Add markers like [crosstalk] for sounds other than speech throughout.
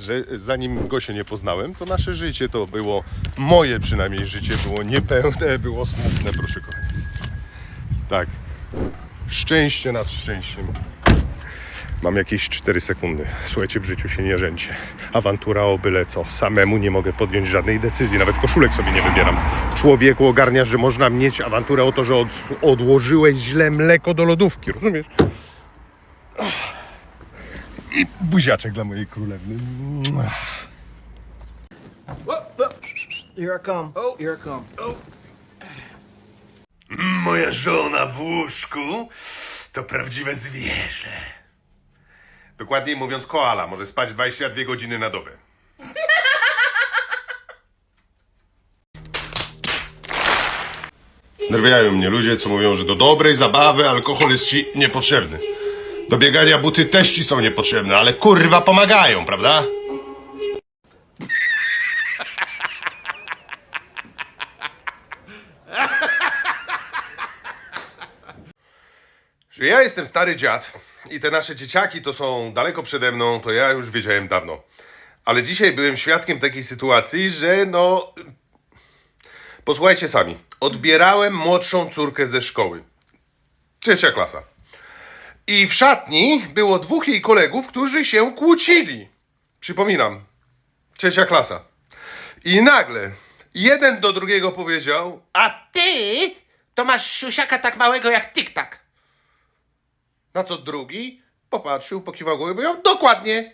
że zanim go się nie poznałem, to nasze życie to było, moje przynajmniej życie było niepełne, [laughs] było smutne, proszę kochani. Tak. Szczęście nad szczęściem. Mam jakieś 4 sekundy. Słuchajcie, w życiu się nie rzędzie. Awantura o byle co. Samemu nie mogę podjąć żadnej decyzji. Nawet koszulek sobie nie wybieram. Człowieku ogarniasz, że można mieć awanturę o to, że od, odłożyłeś źle mleko do lodówki. Rozumiesz? I buziaczek dla mojej królewny. Here I come. Oh, here I come. Moja żona w łóżku to prawdziwe zwierzę. Dokładniej mówiąc, koala może spać 22 godziny na dobę. Nerwiają mnie ludzie, co mówią, że do dobrej zabawy alkohol jest ci niepotrzebny. Do biegania buty też ci są niepotrzebne, ale kurwa pomagają, prawda? Że ja jestem stary dziad i te nasze dzieciaki to są daleko przede mną, to ja już wiedziałem dawno. Ale dzisiaj byłem świadkiem takiej sytuacji, że no. Posłuchajcie sami. Odbierałem młodszą córkę ze szkoły. Trzecia klasa. I w szatni było dwóch jej kolegów, którzy się kłócili. Przypominam. Trzecia klasa. I nagle jeden do drugiego powiedział: A ty to masz siusiaka tak małego jak tik-tak. Na co drugi popatrzył, pokiwał głową i powiedział, dokładnie.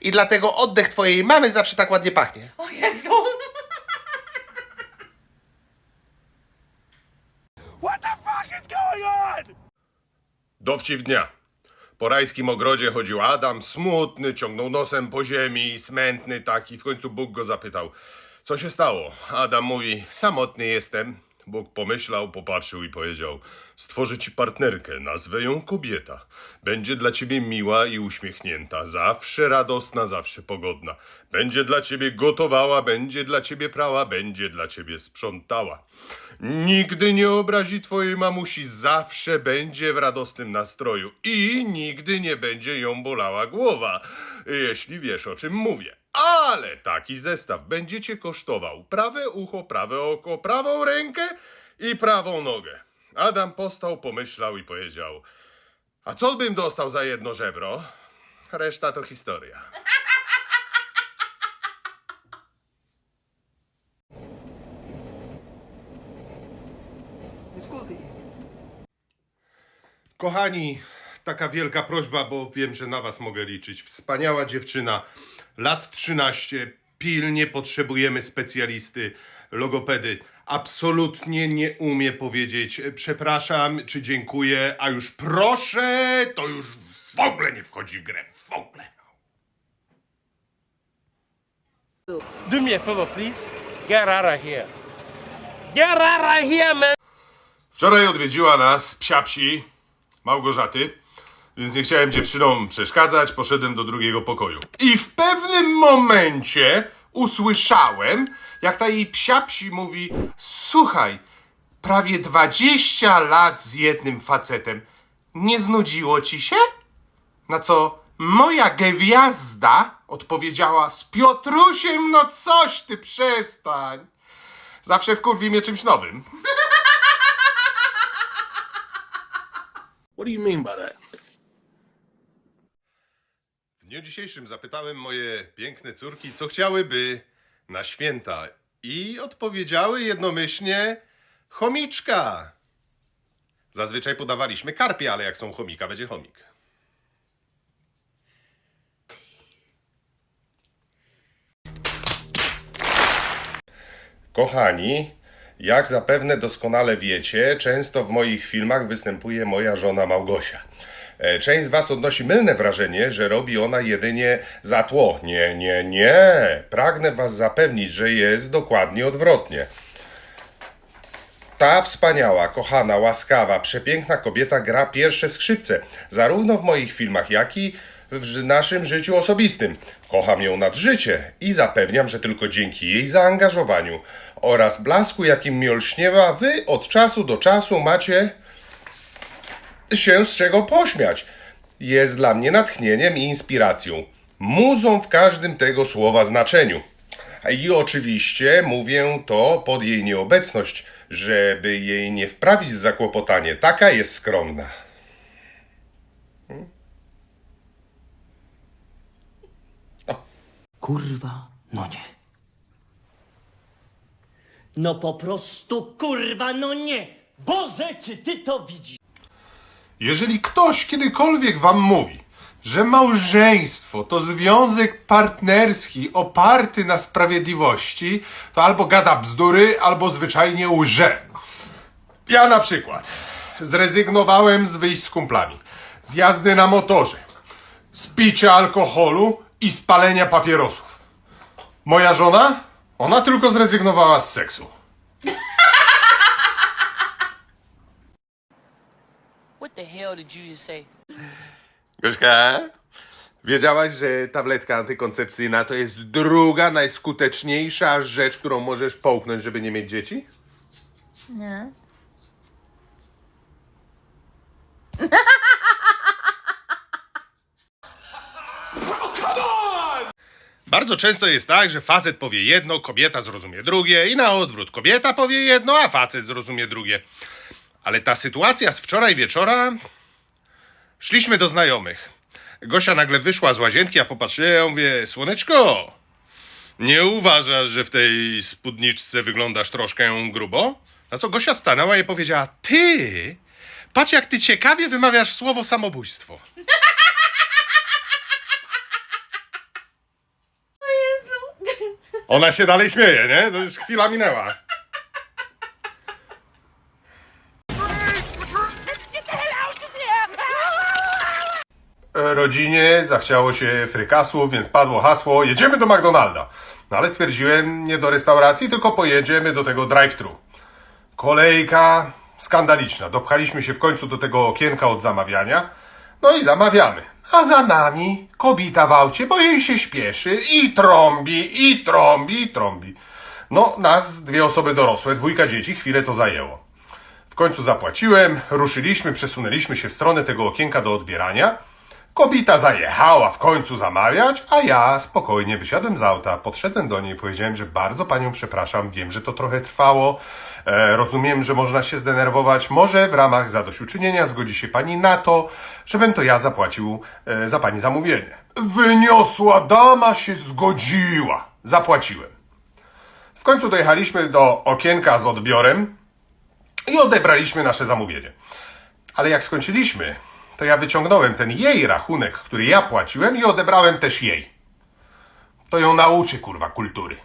I dlatego oddech twojej mamy zawsze tak ładnie pachnie. O Jezu! Dowcip dnia. Po rajskim ogrodzie chodził Adam, smutny, ciągnął nosem po ziemi, smętny taki. W końcu Bóg go zapytał, co się stało? Adam mówi, samotny jestem. Bóg pomyślał, popatrzył i powiedział, stworzę ci partnerkę, nazwę ją kobieta. Będzie dla ciebie miła i uśmiechnięta, zawsze radosna, zawsze pogodna. Będzie dla ciebie gotowała, będzie dla ciebie prała, będzie dla ciebie sprzątała. Nigdy nie obrazi twojej mamusi, zawsze będzie w radosnym nastroju i nigdy nie będzie ją bolała głowa, jeśli wiesz o czym mówię. Ale taki zestaw będzie cię kosztował prawe ucho, prawe oko, prawą rękę i prawą nogę. Adam postał, pomyślał i powiedział: A co bym dostał za jedno żebro? Reszta to historia. Kochani, taka wielka prośba, bo wiem, że na Was mogę liczyć. Wspaniała dziewczyna, lat 13, pilnie potrzebujemy specjalisty, logopedy. Absolutnie nie umie powiedzieć e, przepraszam czy dziękuję, a już proszę, to już w ogóle nie wchodzi w grę. W ogóle. Do me a favor, please. Get out of here. Get out of here, man. Wczoraj odwiedziła nas psia psi Małgorzaty, więc nie chciałem dziewczynom przeszkadzać, poszedłem do drugiego pokoju. I w pewnym momencie usłyszałem, jak ta jej psia psi mówi: Słuchaj, prawie 20 lat z jednym facetem. Nie znudziło ci się? Na co moja gwiazda odpowiedziała z Piotrusiem, no coś ty przestań. Zawsze wkurwi mnie czymś nowym. What do you mean by that? W dniu dzisiejszym zapytałem moje piękne córki, co chciałyby na święta. I odpowiedziały jednomyślnie chomiczka. Zazwyczaj podawaliśmy karpia, ale jak chcą chomika, będzie chomik. Kochani, jak zapewne doskonale wiecie, często w moich filmach występuje moja żona Małgosia. E, Część z Was odnosi mylne wrażenie, że robi ona jedynie za tło. Nie, nie, nie. Pragnę Was zapewnić, że jest dokładnie odwrotnie. Ta wspaniała, kochana, łaskawa, przepiękna kobieta gra pierwsze skrzypce, zarówno w moich filmach, jak i w naszym życiu osobistym. Kocham ją nad życie i zapewniam, że tylko dzięki jej zaangażowaniu oraz blasku, jakim mi olśniewa, wy od czasu do czasu macie się z czego pośmiać. Jest dla mnie natchnieniem i inspiracją. Muzą w każdym tego słowa znaczeniu. I oczywiście mówię to pod jej nieobecność, żeby jej nie wprawić w zakłopotanie. Taka jest skromna. Kurwa, no nie. No po prostu kurwa, no nie! Boże, czy ty to widzisz? Jeżeli ktoś kiedykolwiek wam mówi, że małżeństwo to związek partnerski oparty na sprawiedliwości, to albo gada bzdury, albo zwyczajnie łże. Ja na przykład zrezygnowałem z wyjść z kumplami, z jazdy na motorze, z picia alkoholu i z palenia papierosów. Moja żona? Ona tylko zrezygnowała z seksu. The hell did you just say? Gośka, wiedziałaś, że tabletka antykoncepcyjna to jest druga najskuteczniejsza rzecz, którą możesz połknąć, żeby nie mieć dzieci? Nie. Bardzo często jest tak, że facet powie jedno, kobieta zrozumie drugie i na odwrót. Kobieta powie jedno, a facet zrozumie drugie. Ale ta sytuacja z wczoraj wieczora... Szliśmy do znajomych. Gosia nagle wyszła z łazienki, a popatrzyłem, ja mówię, słoneczko, nie uważasz, że w tej spódniczce wyglądasz troszkę grubo? Na co Gosia stanęła i powiedziała, ty, patrz jak ty ciekawie wymawiasz słowo samobójstwo. [laughs] Ona się dalej śmieje, nie? To już chwila minęła. Rodzinie zachciało się frykasów, więc padło hasło jedziemy do McDonalda. No ale stwierdziłem nie do restauracji, tylko pojedziemy do tego drive-thru. Kolejka skandaliczna. Dopchaliśmy się w końcu do tego okienka od zamawiania. No i zamawiamy. A za nami kobita w aucie, bo jej się śpieszy i trąbi, i trąbi, i trąbi. No, nas dwie osoby dorosłe, dwójka dzieci, chwilę to zajęło. W końcu zapłaciłem, ruszyliśmy, przesunęliśmy się w stronę tego okienka do odbierania. Kobita zajechała w końcu zamawiać, a ja spokojnie wysiadłem z auta, podszedłem do niej, powiedziałem, że bardzo panią przepraszam, wiem, że to trochę trwało, e, rozumiem, że można się zdenerwować, może w ramach zadośćuczynienia zgodzi się pani na to, żebym to ja zapłacił e, za pani zamówienie. Wyniosła dama się zgodziła, zapłaciłem. W końcu dojechaliśmy do okienka z odbiorem i odebraliśmy nasze zamówienie. Ale jak skończyliśmy, to ja wyciągnąłem ten jej rachunek, który ja płaciłem i odebrałem też jej. To ją nauczy, kurwa, kultury.